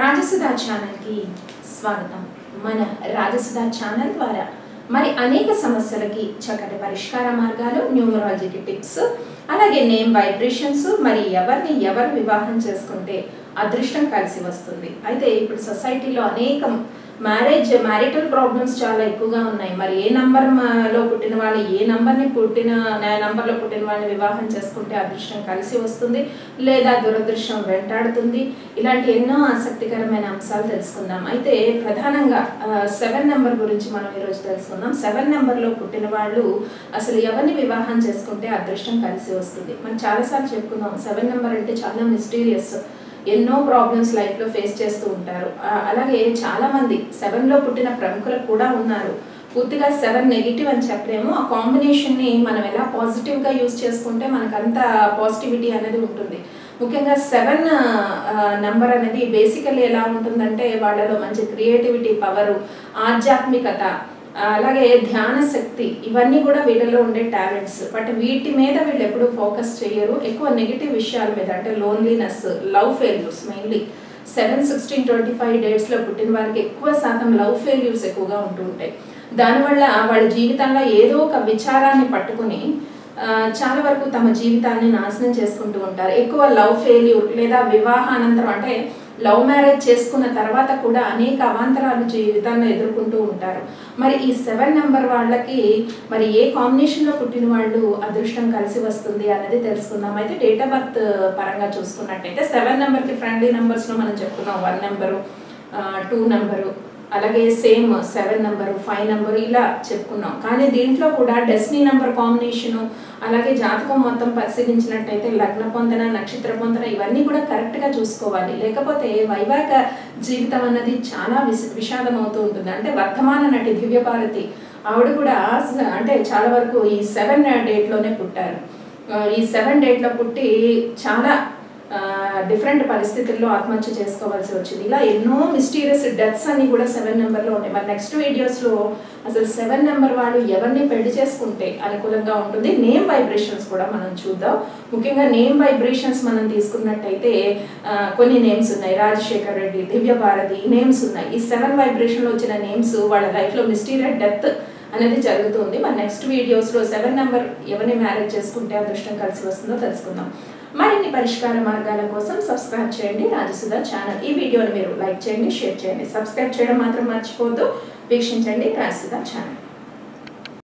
రాజసుధా ఛానల్కి స్వాగతం. మన రాజసుధా ఛానల్ ద్వారా మరి అనేక సమస్యలకి చక్కటి పరిష్కార మార్గాలు న్యూమరాలజీకి టిప్స్ అలాగే నేమ్ వైబ్రేషన్స్ మరి ఎవరిని ఎవరు వివాహం చేసుకుంటే అదృష్టం కలిసి వస్తుంది. అయితే ఇప్పుడు సొసైటీలో అనేకం మ్యారేజ్ మ్యారిటల్ ప్రాబ్లమ్స్ చాలా ఎక్కువగా ఉన్నాయి. మరి ఏ నంబర్లో పుట్టిన వాళ్ళు ఏ నంబర్ని పుట్టిన నంబర్లో పుట్టిన వాళ్ళని వివాహం చేసుకుంటే అదృష్టం కలిసి వస్తుంది లేదా దురదృష్టం వెంటాడుతుంది? ఇలాంటి ఎన్నో ఆసక్తికరమైన అంశాలు తెలుసుకుందాం. అయితే ప్రధానంగా సెవెన్ నెంబర్ గురించి మనం ఈరోజు తెలుసుకుందాం. సెవెన్ నెంబర్లో పుట్టిన వాళ్ళు అసలు ఎవరిని వివాహం చేసుకుంటే అదృష్టం కలిసి వస్తుంది? మనం చాలాసార్లు చెప్పుకుందాం సెవెన్ నెంబర్ అంటే చాలా మిస్టీరియస్. ఎన్నో ప్రాబ్లమ్స్ లైఫ్లో ఫేస్ చేస్తూ ఉంటారు. అలాగే చాలామంది సెవెన్లో పుట్టిన ప్రముఖులు కూడా ఉన్నారు. పూర్తిగా సెవెన్ నెగిటివ్ అని చెప్పలేము. ఆ కాంబినేషన్ని మనం ఎలా పాజిటివ్గా యూజ్ చేసుకుంటే మనకు అంత పాజిటివిటీ అనేది ఉంటుంది. ముఖ్యంగా సెవెన్ నెంబర్ అనేది బేసికల్లీ ఎలా ఉంటుందంటే వాళ్ళలో మంచి క్రియేటివిటీ పవరు ఆధ్యాత్మికత అలాగే ధ్యాన శక్తి ఇవన్నీ కూడా వీళ్ళలో ఉండే టాలెంట్స్ బట్ వీటి మీద వీళ్ళు ఎప్పుడు ఫోకస్ చేయరు. ఎక్కువ నెగిటివ్ విషయాల మీద అంటే loneliness love failures mainly seven sixteen twenty five డేట్స్లో పుట్టిన వారికి ఎక్కువ శాతం లవ్ ఫెయిల్యూర్స్ ఎక్కువగా ఉంటూ ఉంటాయి. దానివల్ల వాళ్ళ జీవితంలో ఏదో ఒక విచారాన్ని పట్టుకుని చాలా వరకు తమ జీవితాన్ని నాశనం చేసుకుంటూ ఉంటారు. ఎక్కువ లవ్ ఫెయిల్యూర్ లేదా వివాహానంతరం అంటే లవ్ మ్యారేజ్ చేసుకున్న తర్వాత కూడా అనేక అవాంతరాలు జీవితాన్ని ఎదుర్కొంటూ ఉంటారు. మరి ఈ సెవెన్ నెంబర్ వాళ్ళకి మరి ఏ కాంబినేషన్లో పుట్టిన వాళ్ళు అదృష్టం కలిసి వస్తుంది అనేది తెలుసుకుందాం. అయితే డేట్ ఆఫ్ బర్త్ పరంగా చూసుకున్నట్టయితే సెవెన్ నెంబర్కి ఫ్రెండ్లీ నెంబర్స్లో మనం చెప్పుకున్నాం. వన్ నెంబరు టూ నెంబరు అలాగే same seven number five number ఇలా చెప్పుకున్నాం. కానీ దీంట్లో కూడా డెస్నీ నెంబర్ కాంబినేషను అలాగే జాతకం మొత్తం పరిశీలించినట్టయితే లగ్న పొందన నక్షత్ర పొందన ఇవన్నీ కూడా కరెక్ట్గా చూసుకోవాలి. లేకపోతే వైవాహిక జీవితం అన్నది చాలా విష విషాదం అవుతూ ఉంటుంది. అంటే వర్ధమాన నటి దివ్యభారతి ఆవిడ కూడా అంటే చాలా వరకు ఈ సెవెన్ డేట్లోనే పుట్టారు. ఈ సెవెన్ డేట్లో పుట్టి చాలా డిఫరెంట్ పరిస్థితుల్లో ఆత్మహత్య చేసుకోవాల్సి వచ్చింది. ఇలా ఎన్నో మిస్టీరియస్ డెత్స్ అన్ని కూడా సెవెన్ నెంబర్లో ఉన్నాయి. మరి నెక్స్ట్ వీడియోస్లో అసలు సెవెన్ నెంబర్ వాళ్ళు ఎవరిని పెళ్ళి చేసుకుంటే అనుకూలంగా ఉంటుంది? నేమ్ వైబ్రేషన్స్ కూడా మనం చూద్దాం. ముఖ్యంగా నేమ్ వైబ్రేషన్స్ మనం తీసుకున్నట్టయితే కొన్ని నేమ్స్ ఉన్నాయి. రాజశేఖర్ రెడ్డి దివ్య భారతి నేమ్స్ ఉన్నాయి. ఈ సెవెన్ వైబ్రేషన్లో వచ్చిన నేమ్స్ వాళ్ళ లైఫ్లో మిస్టీరియస్ డెత్ అనేది జరుగుతుంది. మరి నెక్స్ట్ వీడియోస్లో సెవెన్ నెంబర్ ఎవరిని మ్యారేజ్ చేసుకుంటే అదృష్టం కలిసి వస్తుందో తెలుసుకుందాం. మరిన్ని పరిష్కార మార్గాల కోసం సబ్స్క్రైబ్ చేయండి రాజసుధ ఛానల్. ఈ వీడియోని మీరు లైక్ చేయండి షేర్ చేయండి. సబ్స్క్రైబ్ చేయడం మాత్రం మర్చిపోద్దు వీక్షించండి రాజసుధ ఛానల్.